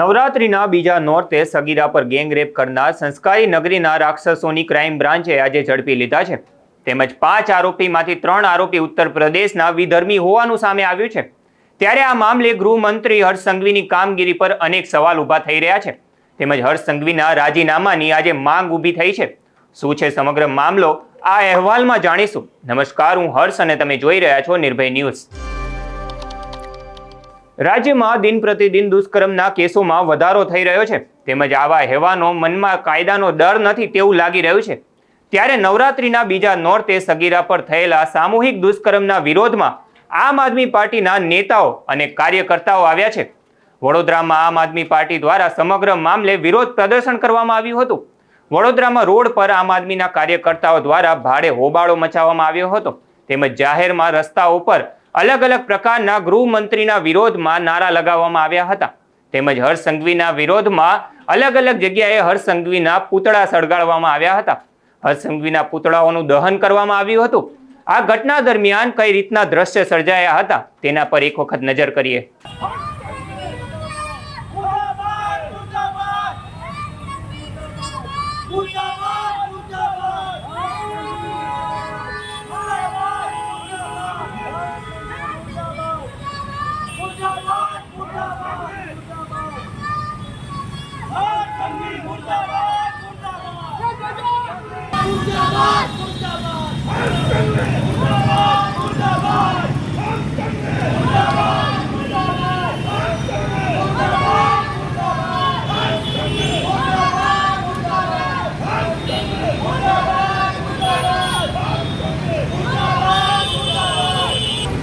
નવરાત્રિના બીજા નોરતે સગીરા પર ગેંગરેપ કરનાર સંસ્કારી નગરીના રાક્ષસોની ક્રાઇમ બ્રાન્ચે આજે ઝડપી લીધા છે. તેમજ પાંચ આરોપીમાંથી ત્રણ આરોપી ઉત્તર પ્રદેશના વિધર્મી હોવાનું સામે આવ્યું છે. ત્યારે આ મામલે ગૃહમંત્રી હર્ષ સંઘવીની કામગીરી પર અનેક સવાલ ઊભા થઈ રહ્યા છે. તેમજ હર્ષ સંઘવીના રાજીનામાની આજે માંગ ઊભી થઈ છે. શું છે સમગ્ર મામલો? આ અહેવાલમાં જાણીશું. નમસ્કાર, હું હર્ષ અને તમે જોઈ રહ્યા છો નિર્ભય ન્યૂઝ. રાજ્યમાં દિન પ્રતિદિન દુષ્કર્મના કેસોમાં વધારો થઈ રહ્યો છે. તેમજ આવા હેવાનો મનમાં કાયદાનો ડર નથી તેવું લાગી રહ્યું છે. ત્યારે નવરાત્રિના બીજા નોરતે સગીરા પર થયેલા સામૂહિક દુષ્કર્મના વિરોધમાં આમ આદમી પાર્ટીના નેતાઓ અને કાર્યકર્તાઓ આવ્યા છે. વડોદરામાં આમ આદમી પાર્ટી દ્વારા સમગ્ર મામલે વિરોધ પ્રદર્શન કરવામાં આવ્યું હતું. વડોદરામાં રોડ પર આમ આદમીના કાર્યકર્તાઓ દ્વારા ભાડે હોબાળો મચાવવામાં આવ્યો હતો. તેમજ જાહેરમાં રસ્તાઓ પર અલગ અલગ પ્રકારના ગૃહમંત્રીના વિરોધમાં નારા લગાવવામાં આવ્યા હતા તેમજ હર્ષ સંઘવીના વિરોધમાં અલગ અલગ જગ્યાએ હર્ષ સંઘવીના પૂતળા સળગાડવામાં આવ્યા હતા હર્ષ સંઘવીના પૂતળાઓનું દહન કરવામાં આવ્યું હતું આ ઘટના દરમિયાન કઈ રીતના દ્રશ્ય સર્જાયા હતા તેના પર એક વખત નજર કરીએ મુર્દાબાદ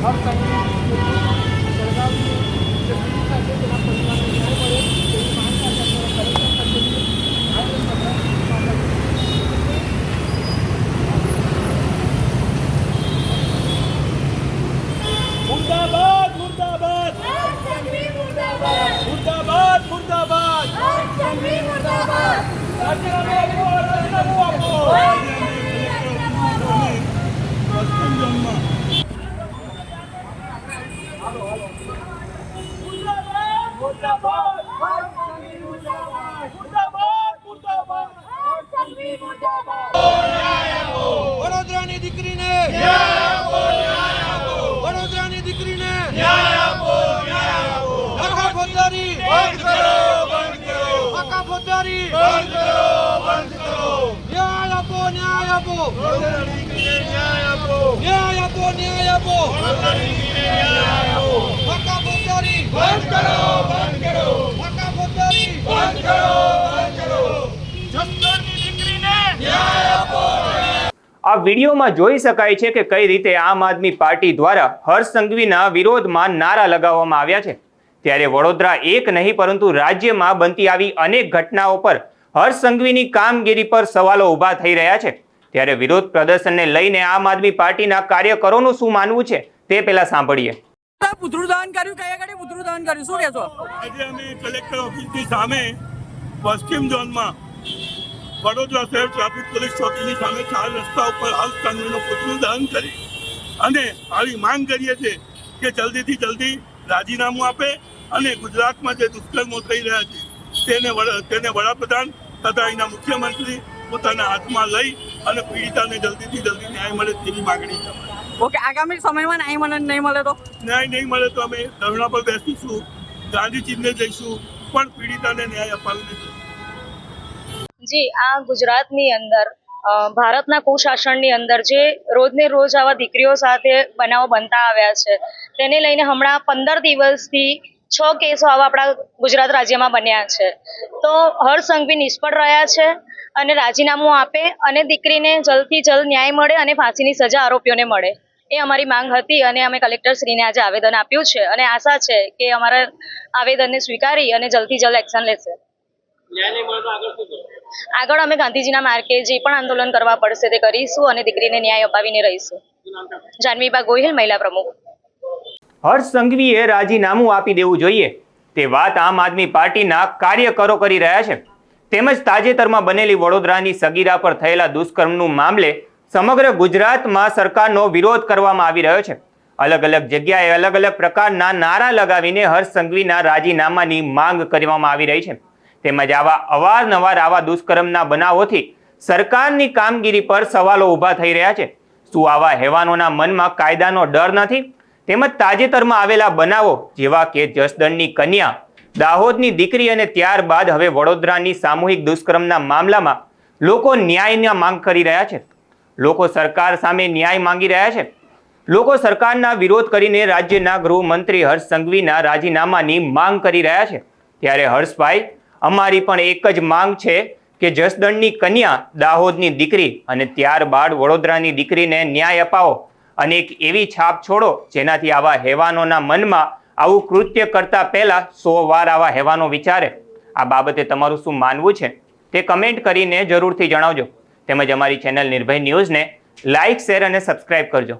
હર સંઘની જળગાવની જે ભૂમિકા છે તેના પરિવારને ન્યાય મળે. ફોજદારી બંધ કરો બંધ કરો. પાકા ફોજદારી. બંધ કરો બંધ કરો. ન્યાય આપો ન્યાય આપો ન્યાય આપો ન્યાય આપો ન્યાય આપો પાકા ફોજદારી. બંધ કરો બંધ કરો. પાકા ફોજદારી. બંધ કરો આ વિડીયોમાં જોઈ શકાય છે કે કઈ રીતે આમ આદમી પાર્ટી દ્વારા હર્ષ સંઘવીના વિરોધમાં નારા લગાવવામાં આવ્યા છે. ત્યારે વડોદરા એક નહીં પરંતુ રાજ્યમાં બનતી આવી અનેક ઘટનાઓ પર હર્ષ સંઘવીની કામગીરી પર સવાલો ઊભા થઈ રહ્યા છે. ત્યારે વિરોધ પ્રદર્શનને લઈને આમ આદમી પાર્ટીના કાર્યકરોનું શું માનવું છે તે પહેલા સાંભળીએ. પુતળું દાન કર્યું કયા આગળ પુતળું દાન કર્યું? શું કહેશો? આજે અમે કલેક્ટર ઓફિસની સામે પશ્ચિમ ઝોનમાં વડોદરા શહેર ટ્રાફિક પોલીસ ચોકીની સામે ચાર રસ્તા ઉપર હર્ષ સંઘવીનું પુતળું દહન કરી અને આવી માંગ કરીએ છીએ કે જલ્દીથી જલ્દી રાજીનામું આપે અને ગુજરાતમાં જે દુષ્કર્મો થઈ રહ્યા છે તેને તેને વડાપ્રધાન તથા અહીંના મુખ્યમંત્રી પોતાના હાથમાં લઈ અને પીડિતાને જલ્દીથી જલ્દી ન્યાય મળે તેની માગણી છે. ઓકે આગામી સમયમાં ન્યાય મળે નહીં મળે તો? ન્યાય નહીં મળે તો અમે ધરણા પર બેસીશું ગાંધી ચિહ્ને જઈશું પણ પીડિતાને ન્યાય અપાવી નથી. જી આ ગુજરાતની અંદર ભારતના કુશાસનની અંદર જે રોજને રોજ આવા દીકરીઓ સાથે બનાવો બનતા આવ્યા છે, તેને લઈને હમણાં પંદર દિવસથી છ કેસો આવા આપણા ગુજરાત રાજ્યમાં બન્યા છે. તો હર સંઘવી નિષ્ફળ રહ્યા છે અને રાજીનામું આપે અને દીકરીને જલ્દથી જલ્દ ન્યાય મળે અને ફાંસીની સજા આરોપીઓને મળે. એ અમારી માંગ હતી અને અમે કલેક્ટરશ્રીને આજે આવેદન આપ્યું છે અને આશા છે કે અમારા આવેદનને સ્વીકારી અને જલ્દથી જલ્દ એક્શન લેશે. આગળ અમે ગાંધીજીના માર્ગે જે પણ આંદોલન કરવા પડશે તે કરીશું અને દીકરીને ન્યાય અપાવીને રહીશું. જાનવીબા ગોહિલ, મહિલા પ્રમુખ. હર્ષ સંઘવીએ રાજીનામું આપી દેવું જોઈએ. તે વાત આમ આદમી પાર્ટીના કાર્યકરો કરી રહ્યા છે. તેમજ તાજેતરમાં બનેલી વડોદરાની સગીરા પર થયેલા દુષ્કર્મનું મામલે સમગ્ર ગુજરાતમાં સરકારનો વિરોધ કરવામાં આવી રહ્યો છે. અલગ અલગ જગ્યાએ અલગ અલગ પ્રકારના નારા લગાવીને હર્ષ સંઘવીના રાજીનામાની માંગ કરવામાં આવી રહી છે. તેમજ આવા અવારનવાર આવા દુષ્કર્મના બનાવોથી સરકારની કામગીરી પર સવાલો ઊભા થઈ રહ્યા છે. શું આવા હેવાનોના મનમાં કાયદાનો ડર નથી? તેમજ તાજેતરમાં આવેલા બનાવો જેવા કે જસદણની કન્યા, દાહોદની દીકરી અને ત્યારબાદ હવે વડોદરાની સામૂહિક દુષ્કર્મના મામલામાં લોકો ન્યાયની માંગ કરી રહ્યા છે. લોકો સરકાર સામે ન્યાય માંગી રહ્યા છે. લોકો સરકારના વિરોધ કરીને રાજ્યના ગૃહમંત્રી હર્ષ સંઘવીના રાજીનામાની માંગ કરી રહ્યા છે. ત્યારે હર્ષભાઈ અમારી પણ એક જ માંગ છે કે જસદણની કન્યા દાહોદની દીકરી અને ત્યારબાદ વડોદરાની દીકરીને ન્યાય અપાવો અને એક એવી છાપ છોડો જેનાથી આવા હેવાનોના મનમાં આવું કૃત્ય કરતા પહેલા સો વાર આવા હેવાનો વિચારે. આ બાબતે તમારું શું માનવું છે તે કમેન્ટ કરીને જરૂરથી જણાવજો. તેમજ અમારી ચેનલ નિર્ભય ન્યૂઝને લાઇક, શેર અને સબસ્ક્રાઇબ કરજો.